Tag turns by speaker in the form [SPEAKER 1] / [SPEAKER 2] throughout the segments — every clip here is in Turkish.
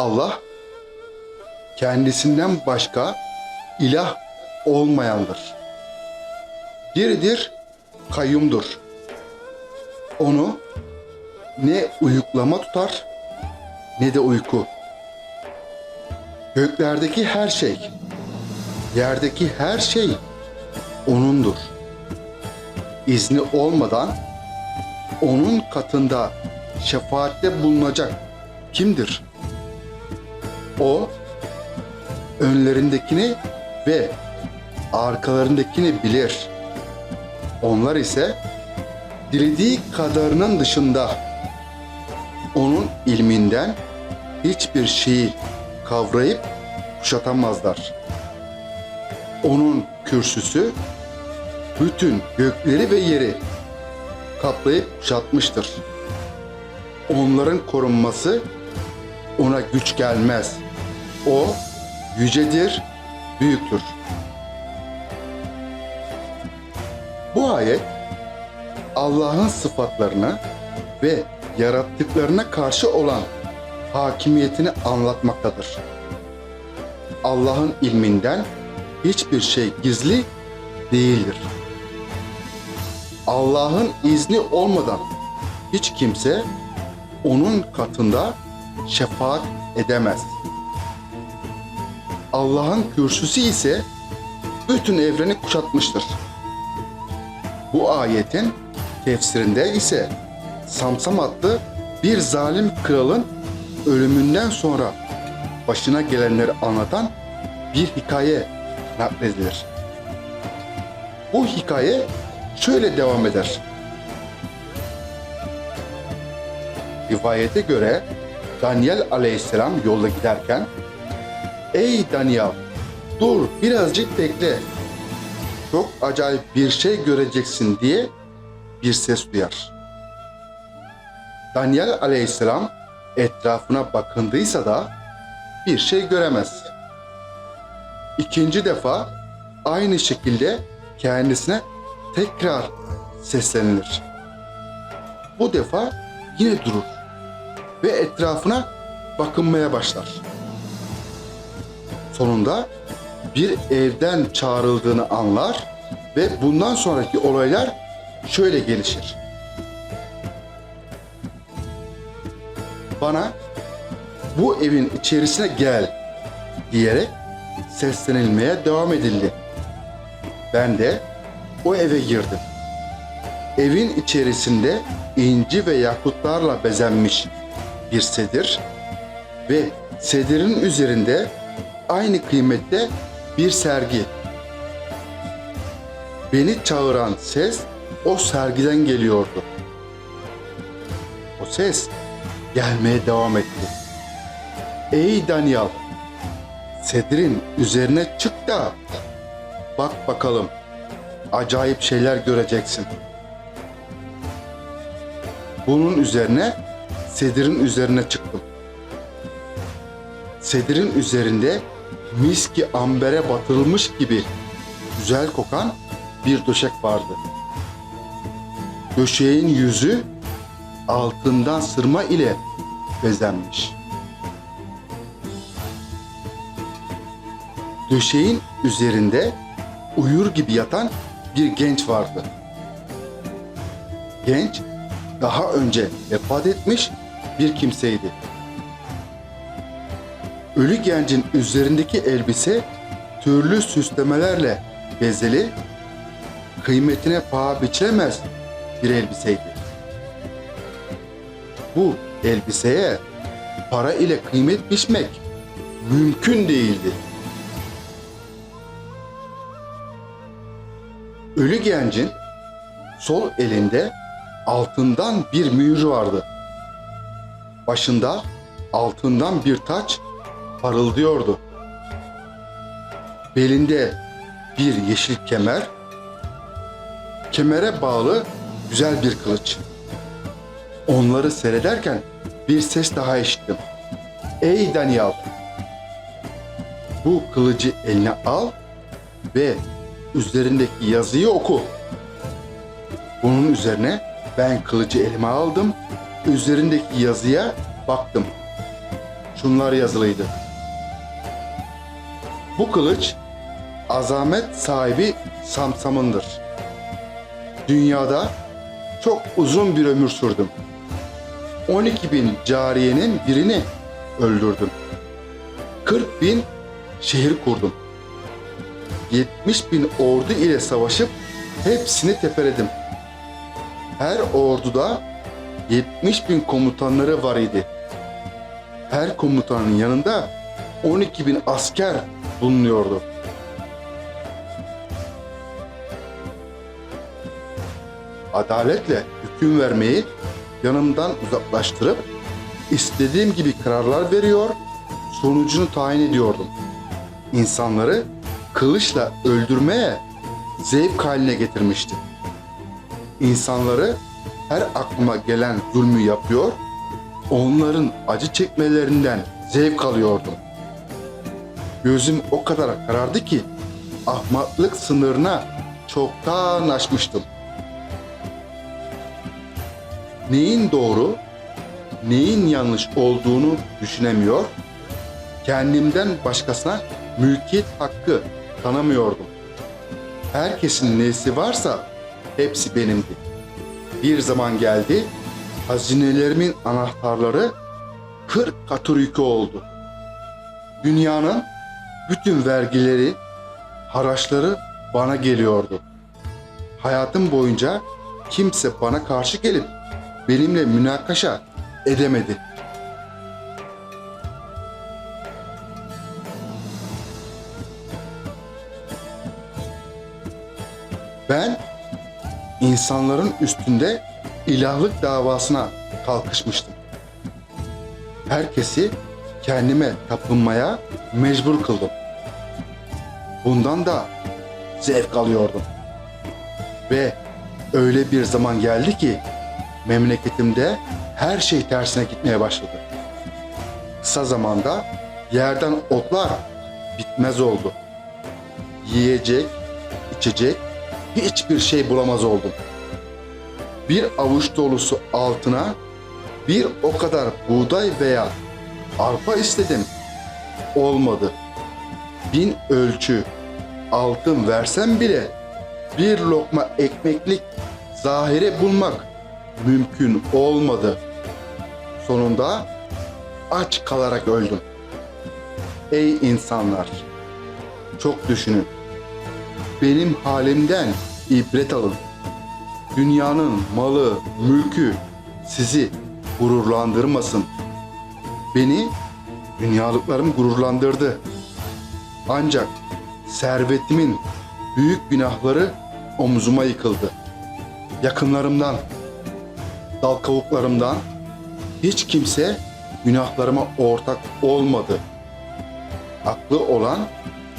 [SPEAKER 1] Allah kendisinden başka ilah olmayandır. Biridir, kayyumdur. Onu ne uyuklama tutar ne de uyku. Göklerdeki her şey, yerdeki her şey O'nundur. İzni olmadan O'nun katında şefaatte bulunacak kimdir? O önlerindekini ve arkalarındakini bilir. Onlar ise dilediği kadarının dışında onun ilminden hiçbir şeyi kavrayıp kuşatamazlar. Onun kürsüsü bütün gökleri ve yeri kaplayıp kuşatmıştır. Onların korunması ona güç gelmez. O yücedir, büyüktür. Bu ayet Allah'ın sıfatlarını ve yarattıklarına karşı olan hakimiyetini anlatmaktadır. Allah'ın ilminden hiçbir şey gizli değildir. Allah'ın izni olmadan hiç kimse onun katında şefaat edemez. Allah'ın kürsüsü ise bütün evreni kuşatmıştır. Bu ayetin tefsirinde ise Samsam adlı bir zalim kralın ölümünden sonra başına gelenleri anlatan bir hikaye nakledilir. Bu hikaye şöyle devam eder. Rivayete göre Daniel aleyhisselam yolda giderken Ey Daniel dur birazcık bekle. Çok acayip bir şey göreceksin diye bir ses duyar. Daniel aleyhisselam etrafına bakındıysa da bir şey göremez. İkinci defa aynı şekilde kendisine tekrar seslenilir. Bu defa yine durur ve etrafına bakınmaya başlar. Sonunda bir evden çağrıldığını anlar ve bundan sonraki olaylar şöyle gelişir. Bana bu evin içerisine gel diyerek seslenilmeye devam edildi. Ben de o eve girdim. Evin içerisinde inci ve yakutlarla bezenmiş bir sedir ve sedirin üzerinde aynı kıymette bir sergi. Beni çağıran ses o sergiden geliyordu. O ses gelmeye devam etti. Ey Daniel, sedirin üzerine çık da bak bakalım acayip şeyler göreceksin. Bunun üzerine sedirin üzerine çıktım. Sedirin üzerinde miski ambere batırılmış gibi güzel kokan bir döşek vardı. Döşeğin yüzü altından sırma ile bezenmiş. Döşeğin üzerinde uyur gibi yatan bir genç vardı. Genç daha önce vefat etmiş bir kimseydi. Ölü gencin üzerindeki elbise türlü süslemelerle bezeli, kıymetine paha biçilemez bir elbiseydi. Bu elbiseye para ile kıymet biçmek mümkün değildi. Ölü gencin sol elinde altından bir mühür vardı. Başında altından bir taç parıldıyordu. Belinde bir yeşil kemer, kemere bağlı güzel bir kılıç. Onları seyrederken bir ses daha işittim. Ey Daniel! Bu kılıcı eline al ve üzerindeki yazıyı oku. Bunun üzerine ben kılıcı elime aldım, üzerindeki yazıya baktım. şunlar yazılıydı. Bu kılıç azamet sahibi Samsam'ındır. Dünyada çok uzun bir ömür sürdüm. 12 bin cariyenin birini öldürdüm. 40 bin şehir kurdum. 70 bin ordu ile savaşıp hepsini tepeledim. Her orduda 70 bin komutanları var idi. Her komutanın yanında 12 bin asker bulunuyordu. Adaletle hüküm vermeyi yanımdan uzaklaştırıp istediğim gibi kararlar veriyor, sonucunu tayin ediyordum. İnsanları kılıçla öldürmeye zevk haline getirmiştim. İnsanları her aklıma gelen zulmü yapıyor, onların acı çekmelerinden zevk alıyordum. Gözüm o kadar karardı ki ahmaklık sınırına çoktan aşmıştım. Neyin doğru, neyin yanlış olduğunu düşünemiyor, kendimden başkasına mülkiyet hakkı tanımıyordum. Herkesin nesi varsa hepsi benimdi. Bir zaman geldi, hazinelerimin anahtarları 40 katır yükü oldu. Dünyanın bütün vergileri, haraçları bana geliyordu. Hayatım boyunca kimse bana karşı gelip benimle münakaşa edemedi. Ben insanların üstünde ilahlık davasına kalkışmıştım. Herkesi kendime tapınmaya mecbur kıldım. Bundan da zevk alıyordum. Ve öyle bir zaman geldi ki memleketimde her şey tersine gitmeye başladı. Kısa zamanda yerden otlar bitmez oldu. Yiyecek, içecek hiçbir şey bulamaz oldum. Bir avuç dolusu altına bir o kadar buğday veya arpa istedim. Olmadı. Bin ölçü altın versem bile bir lokma ekmeklik zahire bulmak mümkün olmadı. Sonunda aç kalarak öldüm. Ey insanlar! Çok düşünün. Benim halimden ibret alın. Dünyanın malı, mülkü sizi gururlandırmasın. Beni dünyalıklarım gururlandırdı. Ancak servetimin büyük günahları omzuma yıkıldı. Yakınlarımdan, dal kavuklarımdan hiç kimse günahlarıma ortak olmadı. Aklı olan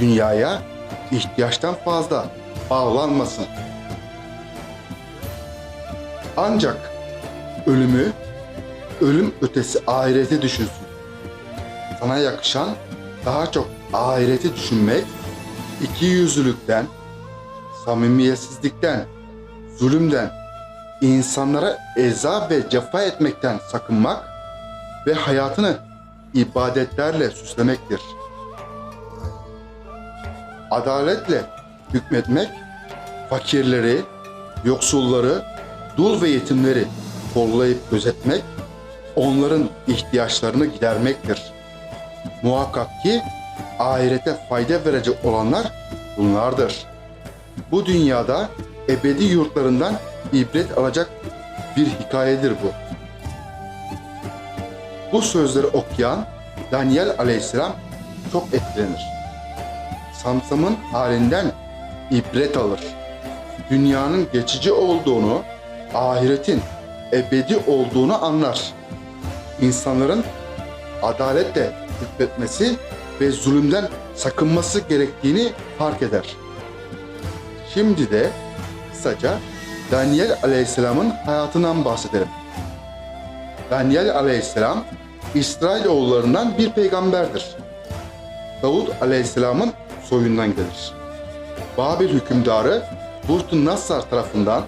[SPEAKER 1] dünyaya ihtiyaçtan fazla bağlanmasın. Ancak ölümü, ölüm ötesi ahirete düşünsün. Sana yakışan daha çok ahireti düşünmek, iki yüzlülükten, samimiyetsizlikten, zulümden, insanlara eza ve cefa etmekten sakınmak ve hayatını ibadetlerle süslemektir. Adaletle hükmetmek, fakirleri, yoksulları, dul ve yetimleri kollayıp gözetmek, onların ihtiyaçlarını gidermektir. Muhakkak ki ahirete fayda verecek olanlar bunlardır. Bu dünyada ebedi yurtlarından ibret alacak bir hikayedir bu. Bu sözleri okuyan Daniel aleyhisselam çok etkilenir. Samsam'ın halinden ibret alır. Dünyanın geçici olduğunu, ahiretin ebedi olduğunu anlar. İnsanların adaletle hükmetmesi ve zulümden sakınması gerektiğini fark eder. Şimdi de kısaca Daniel Aleyhisselam'ın hayatından bahsedelim. Daniel Aleyhisselam İsrailoğullarından bir peygamberdir. Davud Aleyhisselam'ın soyundan gelir. Babil hükümdarı Burtun Nassar tarafından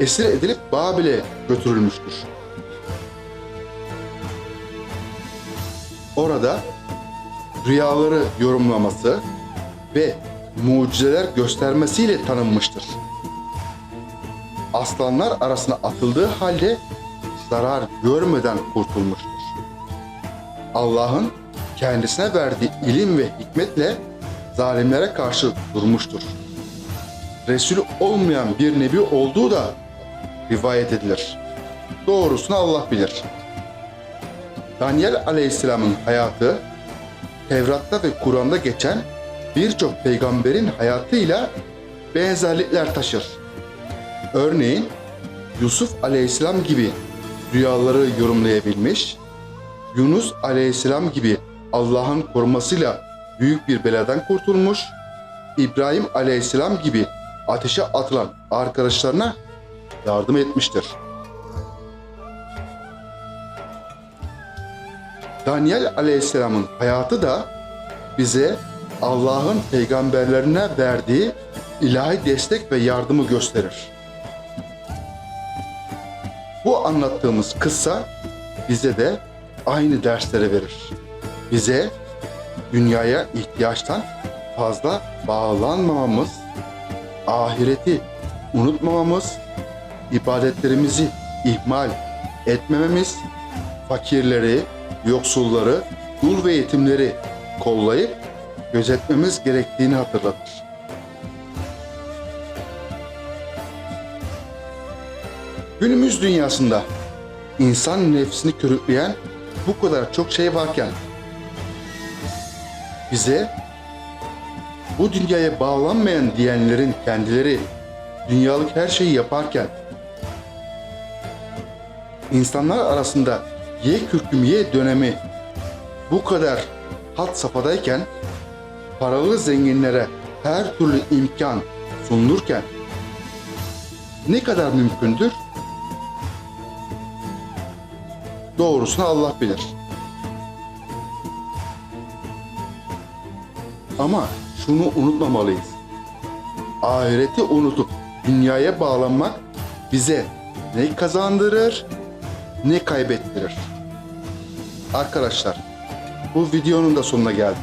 [SPEAKER 1] esir edilip Babil'e götürülmüştür. orada rüyaları yorumlaması ve mucizeler göstermesiyle tanınmıştır. Aslanlar arasına atıldığı halde zarar görmeden kurtulmuştur. Allah'ın kendisine verdiği ilim ve hikmetle zalimlere karşı durmuştur. Resul olmayan bir nebi olduğu da rivayet edilir. Doğrusunu Allah bilir. Daniel Aleyhisselam'ın hayatı Tevrat'ta ve Kur'an'da geçen birçok peygamberin hayatıyla benzerlikler taşır. Örneğin Yusuf Aleyhisselam gibi rüyaları yorumlayabilmiş, Yunus Aleyhisselam gibi Allah'ın korumasıyla büyük bir beladan kurtulmuş, İbrahim Aleyhisselam gibi ateşe atılan arkadaşlarına yardım etmiştir. Daniel Aleyhisselam'ın hayatı da bize Allah'ın peygamberlerine verdiği ilahi destek ve yardımı gösterir. Bu anlattığımız kıssa bize de aynı dersleri verir. Bize dünyaya ihtiyaçtan fazla bağlanmamamız, ahireti unutmamamız, ibadetlerimizi ihmal etmememiz, fakirleri, yoksulları, dul ve yetimleri kollayıp gözetmemiz gerektiğini hatırlatır. Günümüz dünyasında insan nefsini körükleyen bu kadar çok şey varken bize bu dünyaya bağlanmayan diyenlerin kendileri dünyalık her şeyi yaparken insanlar arasında ye kürküm dönemi bu kadar hat safhadayken paralı zenginlere her türlü imkan sunulurken ne kadar mümkündür? Doğrusunu Allah bilir. Ama şunu unutmamalıyız. Ahireti unutup dünyaya bağlanmak bize ne kazandırır ne kaybettirir. Arkadaşlar bu videonun da sonuna geldim.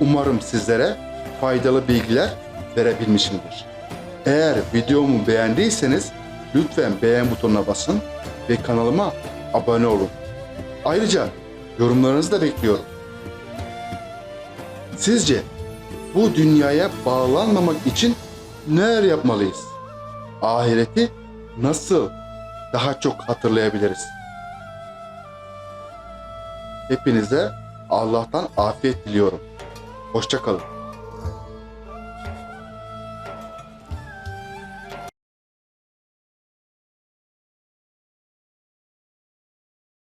[SPEAKER 1] Umarım sizlere faydalı bilgiler verebilmişimdir. Eğer videomu beğendiyseniz lütfen beğen butonuna basın ve kanalıma abone olun. Ayrıca yorumlarınızı da bekliyorum. Sizce bu dünyaya bağlanmamak için neler yapmalıyız? Ahireti nasıl daha çok hatırlayabiliriz? Hepinize Allah'tan afiyet diliyorum. Hoşçakalın.